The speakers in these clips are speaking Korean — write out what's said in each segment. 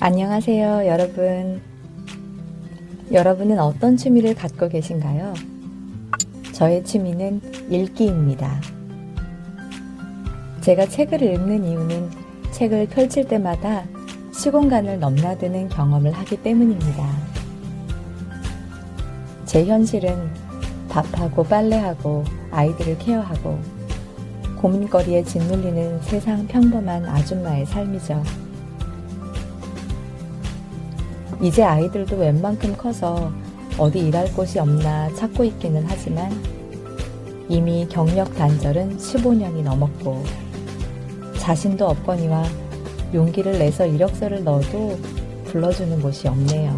안녕하세요, 여러분. 여러분은 어떤 취미를 갖고 계신가요? 저의 취미는 읽기입니다. 제가 책을 읽는 이유는 책을 펼칠 때마다 시공간을 넘나드는 경험을 하기 때문입니다. 제 현실은 밥하고 빨래하고 아이들을 케어하고 고민거리에 짓눌리는 세상 평범한 아줌마의 삶이죠. 이제 아이들도 웬만큼 커서 어디 일할 곳이 없나 찾고 있기는 하지만 이미 경력 단절은 15년이 넘었고 자신도 없거니와 용기를 내서 이력서를 넣어도 불러주는 곳이 없네요.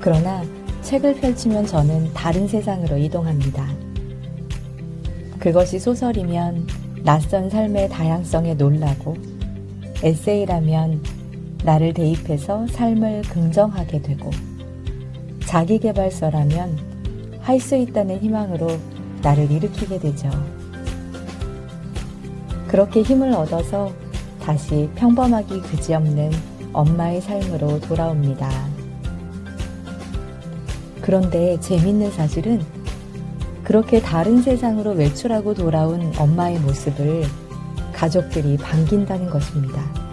그러나 책을 펼치면 저는 다른 세상으로 이동합니다. 그것이 소설이면 낯선 삶의 다양성에 놀라고 에세이라면 나를 대입해서 삶을 긍정하게 되고 자기개발서라면 할 수 있다는 희망으로 나를 일으키게 되죠. 그렇게 힘을 얻어서 다시 평범하기 그지없는 엄마의 삶으로 돌아옵니다. 그런데 재밌는 사실은 그렇게 다른 세상으로 외출하고 돌아온 엄마의 모습을 가족들이 반긴다는 것입니다.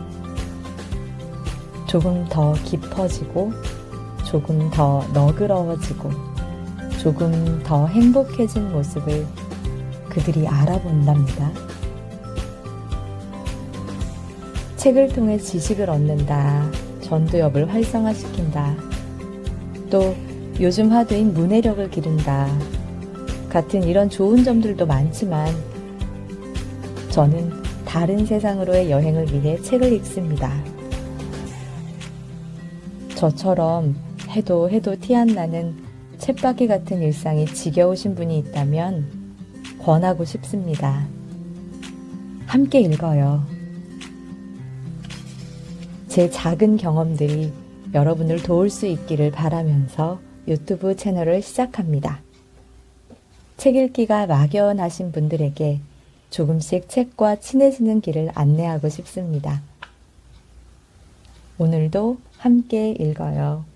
조금 더 깊어지고, 조금 더 너그러워지고, 조금 더 행복해진 모습을 그들이 알아본답니다. 책을 통해 지식을 얻는다. 전두엽을 활성화시킨다. 또 요즘 화두인 문해력을 기른다. 같은 이런 좋은 점들도 많지만 저는 다른 세상으로의 여행을 위해 책을 읽습니다. 저처럼 해도 해도 티 안 나는 쳇바퀴 같은 일상이 지겨우신 분이 있다면 권하고 싶습니다. 함께 읽어요. 제 작은 경험들이 여러분을 도울 수 있기를 바라면서 유튜브 채널을 시작합니다. 책 읽기가 막연하신 분들에게 조금씩 책과 친해지는 길을 안내하고 싶습니다. 오늘도 함께 읽어요.